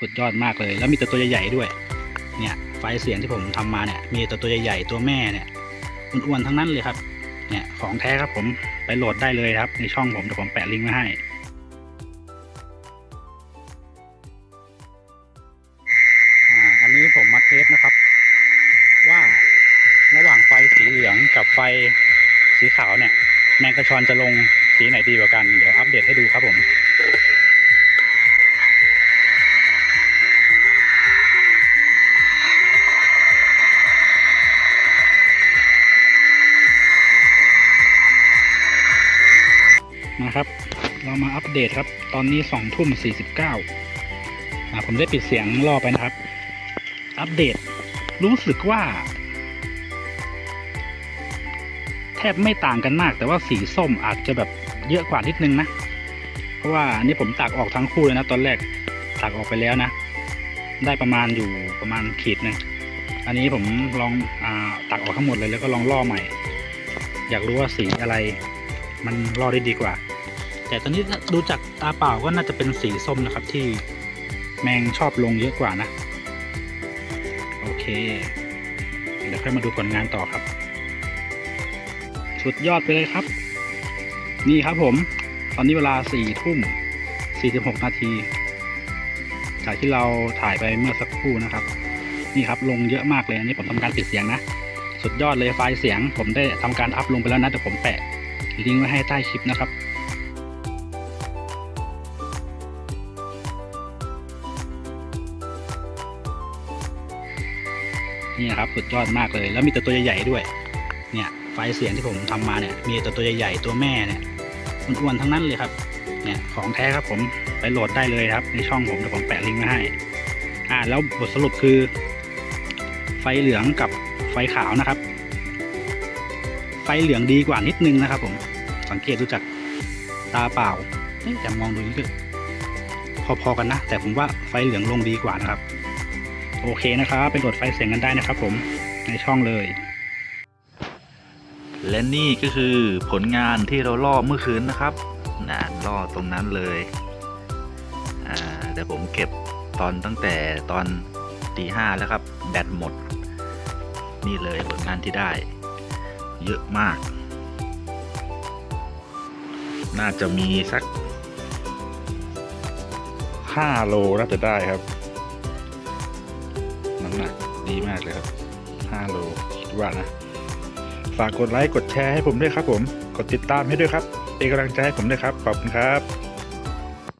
สุดยอดมากเลย แล้วมีแต่ตัวใหญ่ๆด้วย เนี่ยไฟเสียงที่ผมทำมาเนี่ย มีแต่ตัวใหญ่ๆตัวแม่เนี่ยอ้วนๆทั้งนั้นเลยครับ เนี่ยของแท้ครับผมไปโหลดได้เลยครับ ในช่องผมเดี๋ยวผมแปะลิงก์ไว้ให้อันนี้ผมมาเทสนะครับ ว่าระหว่างไฟสีเหลืองกับไฟสีขาวเนี่ย แมงกระชอนจะลงสีไหนดีกว่ากัน เดี๋ยวอัปเดตให้ดูครับผม มาครับ เรามาอัปเดตครับ ตอนนี้สองทุ่มสี่สิบเก้าผมได้ปิดเสียงรอไปนะครับ อัปเดต รู้สึกว่า แทบไม่ต่างกันมาก แต่ว่าสีส้มอาจจะแบบเยอะกว่านิดนึงนะ เพราะว่าอันนี้ผมตักออกทั้งคู่เลยนะ ตอนแรกตักออกไปแล้วนะ ได้ประมาณอยู่ประมาณขีดนึงอันนี้ผมลองอตักออกทั้งหมดเลยแล้วก็ลองล่อใหม่ อยากรู้ว่าสีอะไร มันล่อได้ดีกว่า แต่ตอนนี้ดูจากตาเปล่าก็น่าจะเป็นสีส้มนะครับที่แมงชอบลงเยอะกว่านะ โอเค เดี๋ยวค่อยมาดูผลงานต่อครับ สุดยอดไปเลยครับ นี่ครับผม ตอนนี้เวลาสี่ทุ่มสี่สิบหกนาทีจากที่เราถ่ายไปเมื่อสักครู่นะครับ นี่ครับลงเยอะมากเลยอันนี้ผมทำการปิดเสียงนะ สุดยอดเลยไฟล์เสียง ผมได้ทำการอัพลงไปแล้วนะแต่ผมแปะลิงก์ไว้ให้ใต้คลิปนะครับ นี่ครับสุดยอดมากเลย แล้วมีแต่ตัวใหญ่ๆด้วย เนี่ยไฟเสียงที่ผมทำมาเนี่ย มีแต่ตัวใหญ่ๆตัวแม่เนี่ยอ้วนๆทั้งนั้นเลยครับ เนี่ยของแท้ครับผมไปโหลดได้เลยครับ ในช่องผมเดี๋ยวผมแปะลิงก์ไว้ให้ อ่า แล้วบทสรุปคือ ไฟเหลืองกับไฟขาวนะครับ ไฟเหลืองดีกว่านิดนึงนะครับ ผมสังเกตดูจากตาเปล่าเอ๊ะแต่มองดูนี่ก็พอๆกันนะ แต่ผมว่าไฟเหลืองลงดีกว่านะครับ โอเคนะครับไปโหลดไฟเสียงกันได้นะครับผมในช่องเลย และนี่ก็คือผลงานที่เราล่อเมื่อคืนนะครับนะล่อตรงนั้นเลยอ่าเดี๋ยวผมเก็บตอนตั้งแต่ตอนตีห้าแล้วครับ แบตหมด นี่เลยผลงานที่ได้ เยอะมาก น่าจะมีสักห้าโลน่าจะได้ครับ น้ำหนักดีมากเลยครับ5โลคิดว่านะ ฝากกดไลค์กดแชร์ให้ผมด้วยครับผม กดติดตามให้ด้วยครับเป็นกำลังใจให้ผมด้วยครับ ขอบคุณครับ